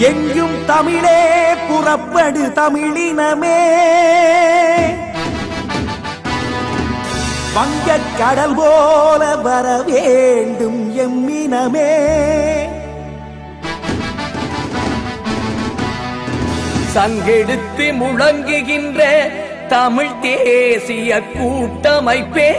எங்கும் தமிழே புறப்படு தமிழினமே. வங்கக் கடல் போல வர வேண்டும் எம்மினமே. சங்கெடுத்து முழங்குகின்ற தமிழ் தேசிய கூட்டமைப்பே.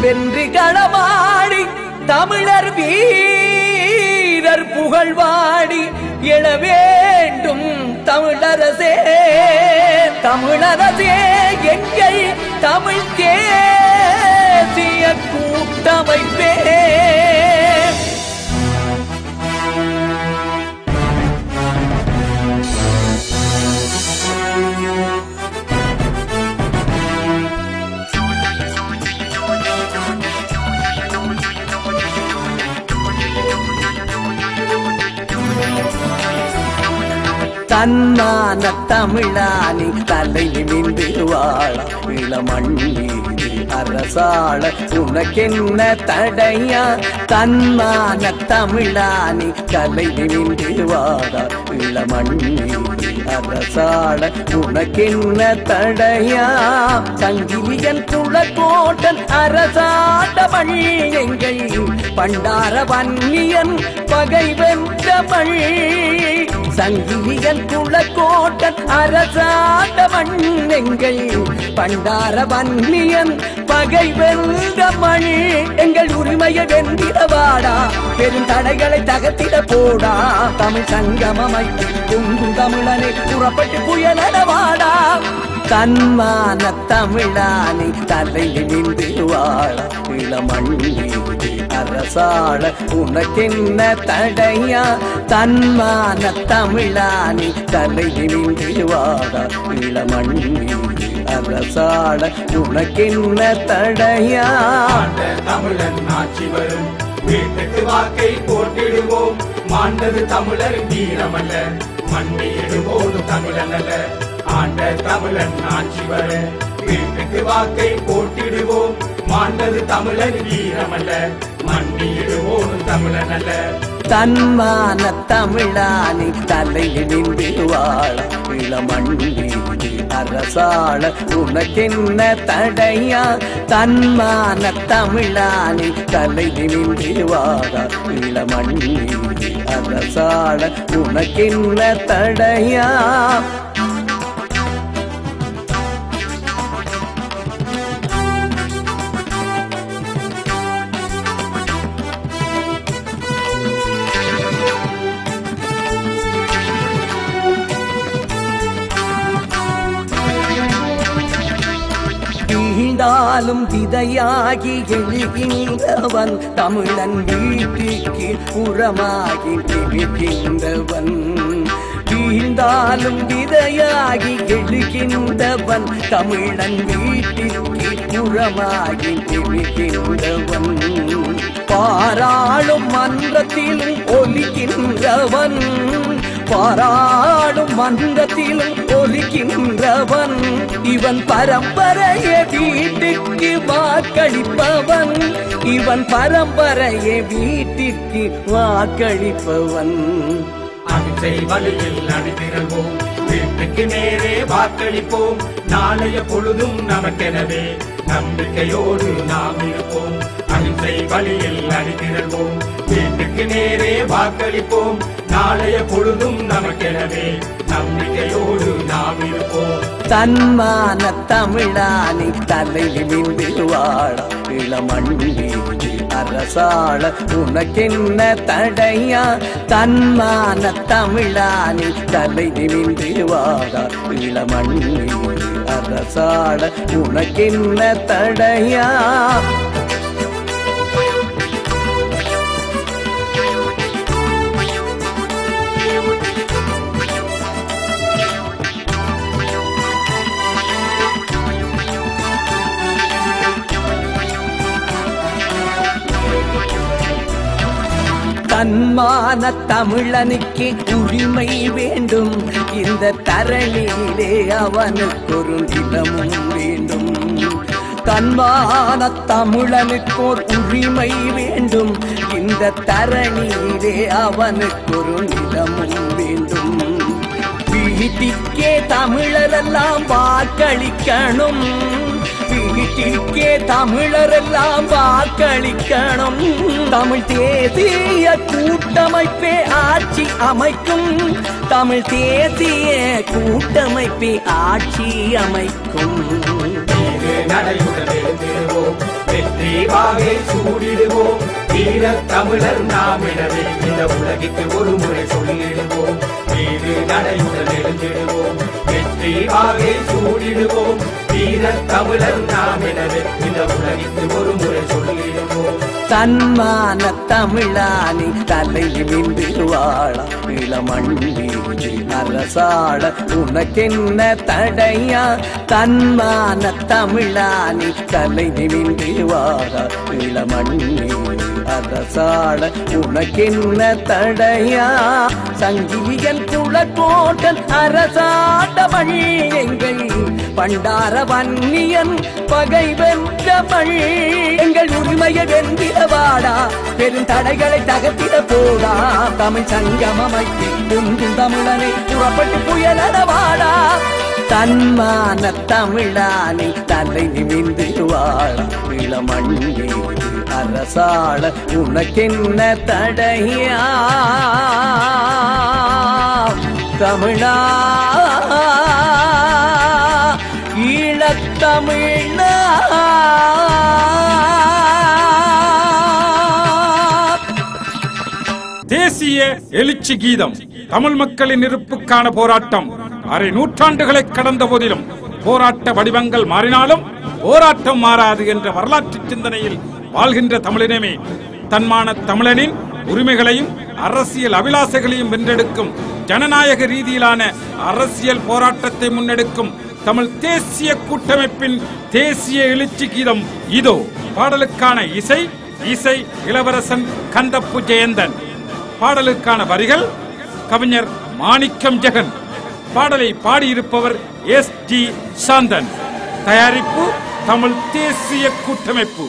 வென்று களமாடி தமிழர் வீரர் புகழ்வாடி எழ வேண்டும் தமிழரசே. தமிழரசே எங்கள் தமிழ் தேசிய கூட்டமைப்பே. தன்னான தமிழானி தலையில் நின்றுவாள் வாழ. இளமண்ணீதி அரசாள உனக்கென்ன தடையா? தன்னான தமிழானி தலையில் நின்றுவாடா வாழ. இளமண்ணீதி அரசாள உனக்கென்ன தடையா? சங்கிலியன் குளக்கோட்டன் அரசாண்ட மண் எங்கள் பண்டார வன்னியன் பகை வென்ற மண் சங்கிலியன் குளக்கோட்டன் அரசாண்ட மண்ணெங்கள் பண்டார வன்னியன் பகை வெந்த மண் எங்கள் உரிமையை வென்றிடவாடா பெரும் தடைகளை தகர்த்திட போடா தமிழ் சங்கமமை பொங்கும் தமிழனை புறப்பட்டு புயலடவாடா தன்மான தமிழானி தலையில் நின்று வாழ. இளமண்ணி அரசாள உனக்கென்ன தடையா? தன்மான தமிழானி தலையில் நின்று வாழ. இளமண்ணி அரசாள உனக்கென்ன தடையா? தமிழன் ஆட்சி வரும். வீட்டுக்கு வாக்கை போட்டிடுவோம். மாண்டது தமிழர் வீரமல்ல. மண்ணி எடுவோடு தமிழன் அல்ல. ஆண்ட தமிழன் ஆட்சி வீட்டுக்கு வாக்கை போட்டிடுவோம். மாண்டது தமிழன் வீரமல்ல. மண்டியிடுவோம் தமிழன் அல்ல தன்மான தமிழானி தலையிடிந்து வாழ இளமண்ணி அரசாள உனக்கென்ன தடையா? தன்மான தமிழானி தலையிடிந்து வாழ இளமண்ணி அரசாள உனக்கென்ன தடையா? வீழ்ந்தாலும் விதையாகி எழுகின்றவன் தமிழன் வீட்டுக்கு புறமாகி திரிகின்றவன். வீழ்ந்தாலும் விதையாகி எழுகின்றவன் தமிழன் வீட்டிற்கு புறமாகி திரிகின்றவன். பாராளும் மன்றத்திலும் ஒலிக்கின்றவன். பாராடும் மன்றத்திலும் ஒலிக்கின்றவன். இவன் பரம்பரையே வீட்டுக்கு வாக்களிப்பவன். இவன் பரம்பரையை வீட்டிற்கு வாக்களிப்பவன். அகிம்சை வழியில் அணிதிரள்வோம். வீட்டுக்கு நேரே வாக்களிப்போம். நாளைய பொழுதும் நமக்கெனவே நம்பிக்கையோடு நாம் இருப்போம். அகிம்சை வழியில் அணிதிரள்வோம். வீட்டுக்கு நேரே வாக்களிப்போம். நாளைய பொழுதும் நமக்கெனவே நம்பிக்கையோடு நாம் இருப்போம். தன்மான தமிழானி தலையில் நிமிந்து வாழ இளமண்ணி அரசாள உனக்கென்ன தடையா? தன்மான தமிழானி தலையில் நிமிந்து வாழ இளமண்ணி அரசாள உனக்கென்ன தடையா? தன்மான தமிழனுக்கு உரிமை வேண்டும். இந்த தரணியிலே அவனுக்கு ஒரு நிலமும் வேண்டும். தன்மான தமிழனுக்கோர் உரிமை வேண்டும். இந்த தரணியிலே அவனுக்கொரு நிலமும் வேண்டும். வீட்டிற்கே தமிழரெல்லாம் வாக்களிக்கணும். வீட்டிற்கே தமிழரெல்லாம் வாக்களிக்கணும். தமிழ் தேசிய கூட்டமைப்பே ஆட்சி அமைக்கும். தமிழ் தேசிய கூட்டமைப்பே ஆட்சி அமைக்கும். வெற்றி வாகை சூடிடுவோம். வீர தமிழர் நாம் எனவே இந்த உலகிற்கு ஒரு முறை சொல்லிடுவோம். நடையுடன் எழுந்திடுவோம் வெற்றி வாகை சூடிடுவோம். வீர தமிழர் நாம் எனவே இந்த உலகிற்கு ஒரு முறை சொல்லிடுவோம். தன்மான தமிழானி தலையில் நிமிந்து வாழ இளமண்ணி அரசாள உனக்கென்ன தடையா? தன்மான தமிழானி தலை நிமிந்து வாழ இளமண்ணி அரசாள உனக்கென்ன தடையா? சங்கிலியன் குளக்கோட்டன் அரசாண்ட வழி எங்கள் பண்டார வன்னியன் பகை வென்ற வழி எங்கள் உரிமையை வென்றிட வாடா பெரும் தடைகளை தகர்த்திட போடா. தமிழ் சங்கம் அமைத்து தமிழனை புறப்பட்டு புயலட வாடா. தன்மான தமிழானை தலை நிமிந்து வாழ இளமண்ணி அரசாள உனக்கென்ன தடையா? தமிழா ஈழத்தமிழ் தேசிய எழுச்சி கீதம் தமிழ் மக்களின் இருப்புக்கான போராட்டம். அரை நூற்றாண்டுகளை கடந்த போதிலும் போராட்ட வடிவங்கள் மாறினாலும் போராட்டம் மாறாது என்ற வரலாற்று சிந்தனையில் வாழ்கின்ற தமிழினமே தன்மான தமிழனின் உரிமைகளையும் அரசியல் அபிலாசைகளையும் வென்றெடுக்கும் ஜனநாயக ரீதியிலான அரசியல் போராட்டத்தை முன்னெடுக்கும் தமிழ் தேசிய கூட்டமைப்பின் தேசிய எழுச்சி கீதம் இதோ. பாடலுக்கான இசை இசை இளவரசன் கந்தப்பு ஜெயந்தன். பாடலுக்கான வரிகள் கவிஞர் மாணிக்கம் ஜெகன். பாடலை பாடியிருப்பவர் எஸ் டி சாந்தன். தயாரிப்பு தமிழ் தேசிய கூட்டமைப்பு.